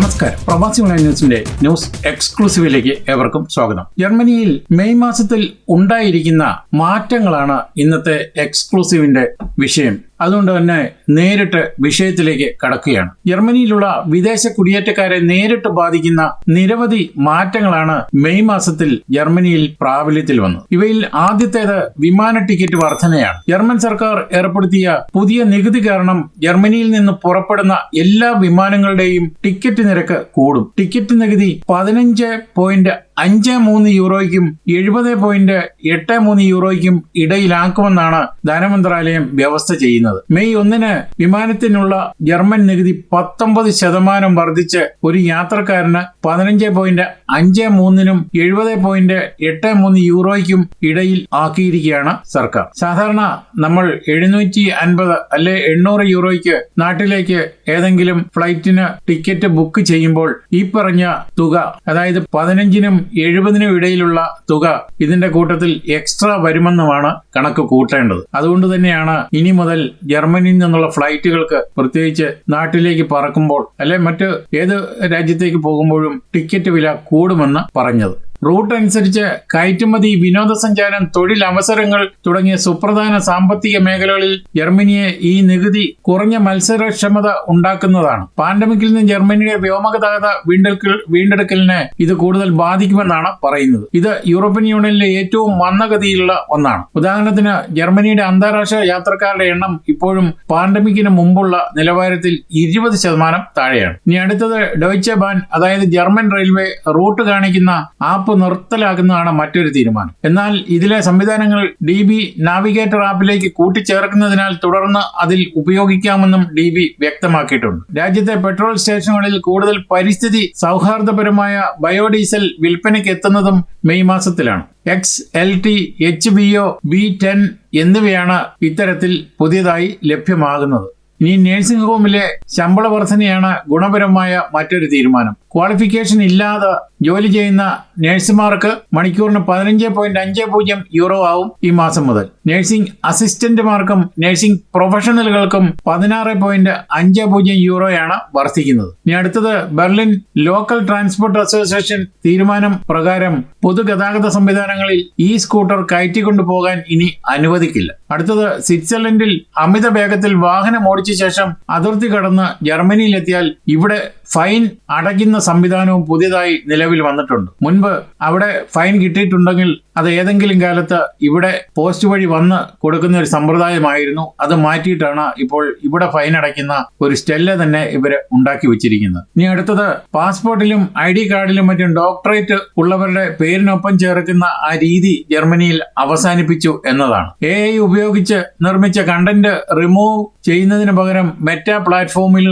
നമസ്കാരം. പ്രവാസി ഓൺലൈൻ ന്യൂസിന്റെ ന്യൂസ് എക്സ്ക്ലൂസീവിലേക്ക് ഏവർക്കും സ്വാഗതം. ജർമ്മനിയിൽ മെയ് മാസത്തിൽ ഉണ്ടായിരിക്കുന്ന മാറ്റങ്ങളാണ് ഇന്നത്തെ എക്സ്ക്ലൂസീവിന്റെ വിഷയം. അതുകൊണ്ട് തന്നെ നേരിട്ട് വിഷയത്തിലേക്ക് കടക്കുകയാണ്. ജർമ്മനിയിലുള്ള വിദേശ കുടിയേറ്റക്കാരെ നേരിട്ട് ബാധിക്കുന്ന നിരവധി മാറ്റങ്ങളാണ് മെയ് മാസത്തിൽ ജർമ്മനിയിൽ പ്രാബല്യത്തിൽ വന്നത്. ഇവയിൽ ആദ്യത്തേത് വിമാന ടിക്കറ്റ് വർധനയാണ്. ജർമ്മൻ സർക്കാർ ഏർപ്പെടുത്തിയ പുതിയ നികുതി കാരണം ജർമ്മനിയിൽ നിന്ന് പുറപ്പെടുന്ന എല്ലാ വിമാനങ്ങളുടെയും ടിക്കറ്റ് നിരക്ക് കൂടും. ടിക്കറ്റ് നികുതി പതിനഞ്ച് പോയിന്റ് അഞ്ച് മൂന്ന് യൂറോയ്ക്കും എഴുപത് പോയിന്റ് എട്ട് മൂന്ന് യൂറോയ്ക്കും ഇടയിലാക്കുമെന്നാണ് ധനമന്ത്രാലയം വ്യവസ്ഥ ചെയ്യുന്നത്. മെയ് ഒന്നിന് വിമാനത്തിനുള്ള ജർമ്മൻ നികുതി പത്തൊമ്പത് ശതമാനം വർദ്ധിച്ച് ഒരു യാത്രക്കാരന് പതിനഞ്ച് പോയിന്റ് അഞ്ച് മൂന്നിനും എഴുപത് പോയിന്റ് എട്ട് മൂന്ന് യൂറോയ്ക്കും ഇടയിൽ ആക്കിയിരിക്കുകയാണ് സർക്കാർ. സാധാരണ നമ്മൾ എഴുന്നൂറ്റി അൻപത് അല്ലെ എണ്ണൂറ് യൂറോയ്ക്ക് നാട്ടിലേക്ക് ഏതെങ്കിലും ഫ്ലൈറ്റിന് ടിക്കറ്റ് ബുക്ക് ചെയ്യുമ്പോൾ ഈ പറഞ്ഞ തുക അതായത് പതിനഞ്ചിനും എഴുപതിനും ഇടയിലുള്ള തുക ഇതിന്റെ കൂട്ടത്തിൽ എക്സ്ട്രാ വരുമെന്നുമാണ് കണക്ക് കൂട്ടേണ്ടത്. അതുകൊണ്ട് തന്നെയാണ് ഇനി മുതൽ ജർമ്മനിയിൽ നിന്നുള്ള ഫ്ലൈറ്റുകൾക്ക് പ്രത്യേകിച്ച് നാട്ടിലേക്ക് പറക്കുമ്പോൾ അല്ലെ മറ്റ് ഏത് രാജ്യത്തേക്ക് പോകുമ്പോഴും ടിക്കറ്റ് വില കൂടുമെന്ന് പറഞ്ഞത്. റൂട്ട് അനുസരിച്ച് കയറ്റുമതി വിനോദസഞ്ചാരം തൊഴിലവസരങ്ങൾ തുടങ്ങിയ സുപ്രധാന സാമ്പത്തിക മേഖലകളിൽ ജർമ്മനിയെ ഈ നികുതി കുറഞ്ഞ മത്സരക്ഷമത ഉണ്ടാക്കുന്നതാണ്. പാൻഡമിക്കിൽ നിന്ന് ജർമ്മനിയുടെ വ്യോമഗതാഗത വീണ്ടെടുക്കൽ വീണ്ടെടുക്കലിനെ ഇത് കൂടുതൽ ബാധിക്കുമെന്നാണ് പറയുന്നത്. ഇത് യൂറോപ്യൻ യൂണിയനിലെ ഏറ്റവും മന്ദഗതിയിലുള്ള ഒന്നാണ്. ഉദാഹരണത്തിന് ജർമ്മനിയുടെ അന്താരാഷ്ട്ര യാത്രക്കാരുടെ എണ്ണം ഇപ്പോഴും പാൻഡമിക്കിന് മുമ്പുള്ള നിലവാരത്തിൽ ഇരുപത് ശതമാനം താഴെയാണ്. ഇനി അടുത്തത് ഡോയ്ച്ചെ ബാൻ അതായത് ജർമ്മൻ റെയിൽവേ റൂട്ട് കാണിക്കുന്ന ആപ്പ് നിർത്തലാക്കുന്നതാണ് മറ്റൊരു തീരുമാനം. എന്നാൽ ഇതിലെ സംവിധാനങ്ങൾ ഡി ബി നാവിഗേറ്റർ ആപ്പിലേക്ക് കൂട്ടിച്ചേർക്കുന്നതിനാൽ തുടർന്ന് അതിൽ ഉപയോഗിക്കാമെന്നും ഡി ബി വ്യക്തമാക്കിയിട്ടുണ്ട്. രാജ്യത്തെ പെട്രോൾ സ്റ്റേഷനുകളിൽ കൂടുതൽ പരിസ്ഥിതി സൗഹാർദ്ദപരമായ ബയോഡീസൽ വിൽപ്പനയ്ക്ക് എത്തുന്നതും മെയ് മാസത്തിലാണ്. X L T H B O B ten എന്നിവയാണ് ഇത്തരത്തിൽ പുതിയതായി ലഭ്യമാകുന്നത്. ഇനി നഴ്സിംഗ് ഹോമിലെ ശമ്പള വർധനയാണ് ഗുണപരമായ മറ്റൊരു തീരുമാനം. ക്വാളിഫിക്കേഷൻ ഇല്ലാതെ ജോലി ചെയ്യുന്ന നഴ്സുമാർക്ക് മണിക്കൂറിന് പതിനഞ്ച് പോയിന്റ് അഞ്ച് പൂജ്യം യൂറോ ആവും ഈ മാസം മുതൽ. നഴ്സിംഗ് അസിസ്റ്റന്റുമാർക്കും നഴ്സിംഗ് പ്രൊഫഷണലുകൾക്കും പതിനാറ് പോയിന്റ് അഞ്ച് പൂജ്യം യൂറോയാണ് വർദ്ധിക്കുന്നത്. ഇനി അടുത്തത് ബെർലിൻ ലോക്കൽ ട്രാൻസ്പോർട്ട് അസോസിയേഷൻ തീരുമാനം പ്രകാരം പൊതുഗതാഗത സംവിധാനങ്ങളിൽ ഈ സ്കൂട്ടർ കയറ്റിക്കൊണ്ടു പോകാൻ ഇനി അനുവദിക്കില്ല. അടുത്തത് സ്വിറ്റ്സർലൻഡിൽ അമിത വേഗത്തിൽ വാഹനം ഓടിച്ച ശേഷം അതിർത്തി കടന്ന് ജർമ്മനിയിലെത്തിയാൽ ഇവിടെ ഫൈൻ അടയ്ക്കുന്ന സംവിധാനവും പുതിയതായി നിലവിൽ വന്നിട്ടുണ്ട്. മുൻപ് അവിടെ ഫൈൻ കിട്ടിയിട്ടുണ്ടെങ്കിൽ അത് ഏതെങ്കിലും കാലത്ത് ഇവിടെ പോസ്റ്റ് വഴി വന്ന് കൊടുക്കുന്ന ഒരു സമ്പ്രദായമായിരുന്നു. അത് മാറ്റിയിട്ടാണ് ഇപ്പോൾ ഇവിടെ ഫൈൻ അടയ്ക്കുന്ന ഒരു സ്റ്റെല്ല തന്നെ ഇവർ ഉണ്ടാക്കി വെച്ചിരിക്കുന്നത്. ഇനി അടുത്തത് പാസ്പോർട്ടിലും ഐ ഡി കാർഡിലും മറ്റും ഡോക്ടറേറ്റ് ഉള്ളവരുടെ പേരിനൊപ്പം ചേർക്കുന്ന ആ രീതി ജർമ്മനിയിൽ അവസാനിപ്പിച്ചു എന്നതാണ്. എ ഐ ഉപയോഗിച്ച് നിർമ്മിച്ച കണ്ടന്റ് റിമൂവ് ചെയ്യുന്നതിന് പകരം മെറ്റ പ്ലാറ്റ്ഫോമിൽ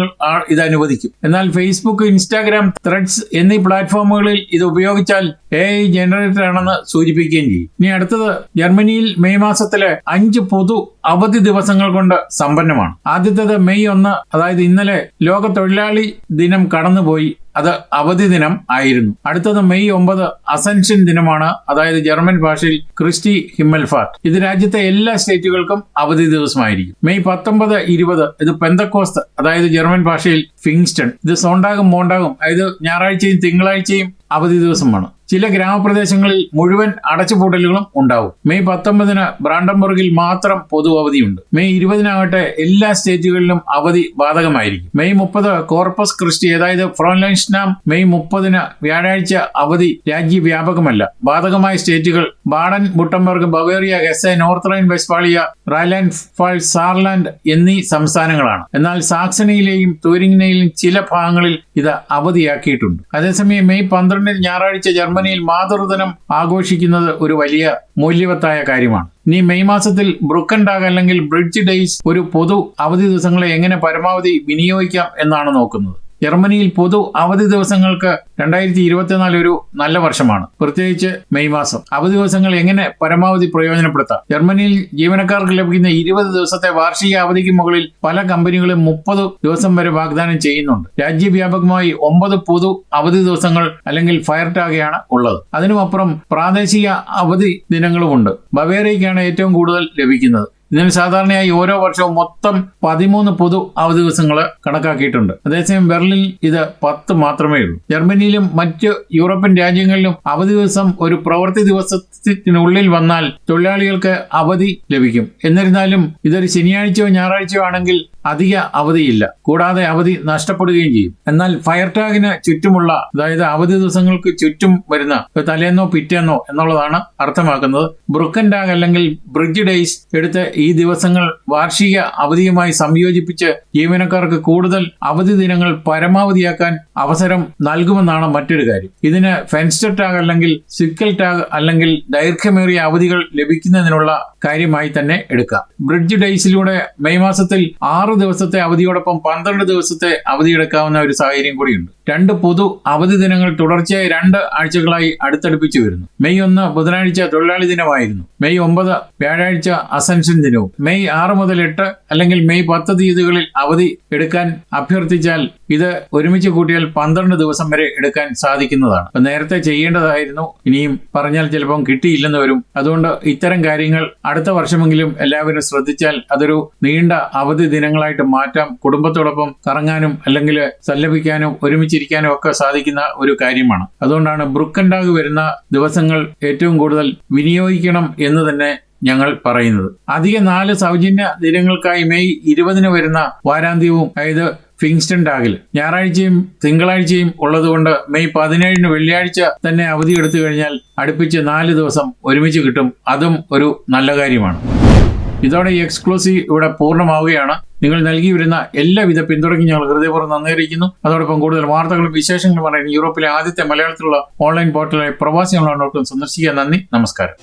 ഇത് അനുവദിക്കും. എന്നാൽ ഫേസ്ബുക്ക് ഇൻസ്റ്റാഗ്രാം ത്രെഡ്സ് എന്നീ പ്ലാറ്റ്ഫോമുകളിൽ ഇത് ഉപയോഗിച്ചാൽ എ ഐ ജനറേറ്റർ ആണെന്ന് സൂചിപ്പിക്കുകയും ചെയ്യും. ഇനി അടുത്തത് ജർമ്മനിയിൽ മെയ് മാസത്തിലെ അഞ്ച് പൊതു അവധി ദിവസങ്ങൾ കൊണ്ട് സമ്പന്നമാണ്. ആദ്യത്തേത് മെയ് ഒന്ന് അതായത് ഇന്നലെ ലോക തൊഴിലാളി ദിനം കടന്നുപോയി. അത് അവധി ദിനം ആയിരുന്നു. അടുത്തത് മെയ് ഒമ്പത് അസൻഷൻ ദിനമാണ്. അതായത് ജർമ്മൻ ഭാഷയിൽ ക്രിസ്റ്റി ഹിമ്മൽഫാർട്ട്. ഇത് രാജ്യത്തെ എല്ലാ സ്റ്റേറ്റുകൾക്കും അവധി ദിവസമായിരിക്കും. മെയ് പത്തൊമ്പത് ഇരുപത് ഇത് പെന്തക്കോസ്ത് അതായത് ജർമ്മൻ ഭാഷയിൽ ഫിങ്സ്റ്റൺ. ഇത് സോണ്ടാകും മോണ്ടാകും അതായത് ഞായറാഴ്ചയും തിങ്കളാഴ്ചയും അവധി ദിവസമാണ്. ചില ഗ്രാമപ്രദേശങ്ങളിൽ മുഴുവൻ അടച്ചുപൂട്ടലുകളും ഉണ്ടാവും. മെയ് പത്തൊമ്പതിന് ബ്രാൻഡംബർഗിൽ മാത്രം പൊതു അവധിയുണ്ട്. മെയ് ഇരുപതിനാകട്ടെ എല്ലാ സ്റ്റേറ്റുകളിലും അവധി ബാധകമായിരിക്കും. മെയ് മുപ്പത് കോർപ്പസ് ക്രിസ്റ്റി അതായത് ഫ്രോൻലൈൻസ്നാം മെയ് മുപ്പതിന് വ്യാഴാഴ്ച അവധി രാജ്യവ്യാപകമല്ല. ബാധകമായ സ്റ്റേറ്റുകൾ Baden Württemberg Bavaria Hesse North Rhine Westphalia Rhineland Pfalz Saarland എന്നീ സംസ്ഥാനങ്ങളാണ്. എന്നാൽ സാക്സണിയിലെയും തൂരിങ്ങിനെയും ചില ഭാഗങ്ങളിൽ ഇത് അവധിയാക്കിയിട്ടുണ്ട്. അതേസമയം മെയ് പന്ത്രണ്ടിന് ഞായറാഴ്ച ജർമ്മനിയിൽ മാതൃദിനം ആഘോഷിക്കുന്നത് ഒരു വലിയ മൂല്യവത്തായ കാര്യമാണ്. ഇനി മെയ് മാസത്തിൽ ബ്രുക്കൻ ഡാഗ് അല്ലെങ്കിൽ ബ്രിഡ്ജ് ഡേയ്സ് ഒരു പൊതു അവധി ദിവസങ്ങളെ എങ്ങനെ പരമാവധി വിനിയോഗിക്കാം എന്നാണ് നോക്കുന്നത്. ജർമ്മനിയിൽ പൊതു അവധി ദിവസങ്ങൾക്ക് രണ്ടായിരത്തി ഇരുപത്തിനാല് ഒരു നല്ല വർഷമാണ്. പ്രത്യേകിച്ച് മെയ് മാസം. അവധി ദിവസങ്ങൾ എങ്ങനെ പരമാവധി പ്രയോജനപ്പെടുത്താം? ജർമ്മനിയിൽ ജീവനക്കാർക്ക് ലഭിക്കുന്ന ഇരുപത് ദിവസത്തെ വാർഷിക അവധിക്ക് മുകളിൽ പല കമ്പനികളും മുപ്പത് ദിവസം വരെ വാഗ്ദാനം ചെയ്യുന്നുണ്ട്. രാജ്യവ്യാപകമായി ഒമ്പത് പൊതു അവധി ദിവസങ്ങൾ അല്ലെങ്കിൽ ഫയർ ടാഗയാണ് ഉള്ളത്. അതിനുമപ്പുറം പ്രാദേശിക അവധി ദിനങ്ങളുമുണ്ട്. ബവേറിയയ്ക്കാണ് ഏറ്റവും കൂടുതൽ ലഭിക്കുന്നത്. ഇതിന് സാധാരണയായി ഓരോ വർഷവും മൊത്തം പതിമൂന്ന് പൊതു അവധി ദിവസങ്ങൾ കണക്കാക്കിയിട്ടുണ്ട്. അതേസമയം ബെർലിൻ ഇത് പത്ത് മാത്രമേ ഉള്ളൂ. ജർമ്മനിയിലും മറ്റ് യൂറോപ്യൻ രാജ്യങ്ങളിലും അവധി ദിവസം ഒരു പ്രവൃത്തി ദിവസത്തിനുള്ളിൽ വന്നാൽ തൊഴിലാളികൾക്ക് അവധി ലഭിക്കും. എന്നിരുന്നാലും ഇതൊരു ശനിയാഴ്ചയോ ഞായറാഴ്ചയോ ആണെങ്കിൽ അധിക അവധിയില്ല. കൂടാതെ അവധി നഷ്ടപ്പെടുകയും ചെയ്യും. എന്നാൽ ഫയർ ടാഗിന് ചുറ്റുമുള്ള അതായത് അവധി ദിവസങ്ങൾക്ക് ചുറ്റും വരുന്ന തലേന്നോ പിറ്റേന്നോ എന്നുള്ളതാണ് അർത്ഥമാക്കുന്നത്. ബ്രുക്കൻ ടാഗ് അല്ലെങ്കിൽ ബ്രിഡ്ജ് ഡേയ്സ് എടുത്ത് ഈ ദിവസങ്ങൾ വാർഷിക അവധിയുമായി സംയോജിപ്പിച്ച് ജീവനക്കാർക്ക് കൂടുതൽ അവധി ദിനങ്ങൾ പരമാവധിയാക്കാൻ അവസരം നൽകുമെന്നാണ് മറ്റൊരു കാര്യം. ഇതിന് ഫെൻസ്റ്റർ ടാഗ് അല്ലെങ്കിൽ സിക്കൽ ടാഗ് അല്ലെങ്കിൽ ദൈർഘ്യമേറിയ അവധികൾ ലഭിക്കുന്നതിനുള്ള കാര്യമായി തന്നെ എടുക്കാം. ബ്രിഡ്ജ് ഡേയ്സിലൂടെ മെയ് മാസത്തിൽ ആറ് ദിവസത്തെ അവധിയോടൊപ്പം പന്ത്രണ്ട് ദിവസത്തെ അവധി എടുക്കാവുന്ന ഒരു സാഹചര്യം കൂടിയുണ്ട്. രണ്ട് പൊതു അവധി ദിനങ്ങൾ തുടർച്ചയായി രണ്ട് ആഴ്ചകളായി അടുത്തടുപ്പിച്ചു വരുന്നു. മെയ് ഒന്ന് ബുധനാഴ്ച തൊഴിലാളി ദിനമായിരുന്നു. മെയ് ഒമ്പത് വ്യാഴാഴ്ച അസൻഷൻ ദിനവും. മെയ് ആറ് മുതൽ എട്ട് അല്ലെങ്കിൽ മെയ് പത്ത് തീയതികളിൽ അവധി എടുക്കാൻ അഭ്യർത്ഥിച്ചാൽ ഇത് ഒരുമിച്ച് കൂട്ടിയാൽ പന്ത്രണ്ട് ദിവസം വരെ എടുക്കാൻ സാധിക്കുന്നതാണ്. നേരത്തെ ചെയ്യേണ്ടതായിരുന്നു. ഇനിയും പറഞ്ഞാൽ ചിലപ്പം കിട്ടിയില്ലെന്ന് വരും. അതുകൊണ്ട് ഇത്തരം കാര്യങ്ങൾ അടുത്ത വർഷമെങ്കിലും എല്ലാവരും ശ്രദ്ധിച്ചാൽ അതൊരു നീണ്ട അവധി ദിനങ്ങളായിട്ട് മാറ്റാം. കുടുംബത്തോടൊപ്പം കറങ്ങാനും അല്ലെങ്കിൽ സല്ലപിക്കാനും ഒരുമിച്ചിരിക്കാനും ഒക്കെ സാധിക്കുന്ന ഒരു കാര്യമാണ്. അതുകൊണ്ടാണ് ബ്രുക്കൻഡാഗ് വരുന്ന ദിവസങ്ങൾ ഏറ്റവും കൂടുതൽ വിനിയോഗിക്കണം എന്ന് തന്നെ ഞങ്ങൾ പറയുന്നത്. അധിക നാല് സൗജന്യ ദിനങ്ങൾക്കായി മെയ് ഇരുപതിന് വരുന്ന വാരാന്ത്യവും അതായത് ഫിങ്സ്റ്റൺ ഡാഗിൽ. ഞായറാഴ്ചയും തിങ്കളാഴ്ചയും ഉള്ളതുകൊണ്ട് മെയ് പതിനേഴിന് വെള്ളിയാഴ്ച തന്നെ അവധി എടുത്തു കഴിഞ്ഞാൽ അടുപ്പിച്ച് നാല് ദിവസം ഒരുമിച്ച് കിട്ടും. അതും ഒരു നല്ല കാര്യമാണ്. ഇതോടെ എക്സ്ക്ലൂസീവ് ഇവിടെ പൂർണമാവുകയാണ്. നിങ്ങൾ നൽകി വരുന്ന എല്ലാവിധ പിന്തുണയ്ക്കും ഞങ്ങൾ ഹൃദയപൂർവം നന്ദി അതോടൊപ്പം കൂടുതൽ വാർത്തകളും വിശേഷങ്ങളും പറയാൻ യൂറോപ്പിലെ ആദ്യത്തെ മലയാളത്തിലുള്ള ഓൺലൈൻ പോർട്ടലായ പ്രവാസി ഓൺലൈൻ സന്ദർശിക്കുക. നന്ദി നമസ്കാരം.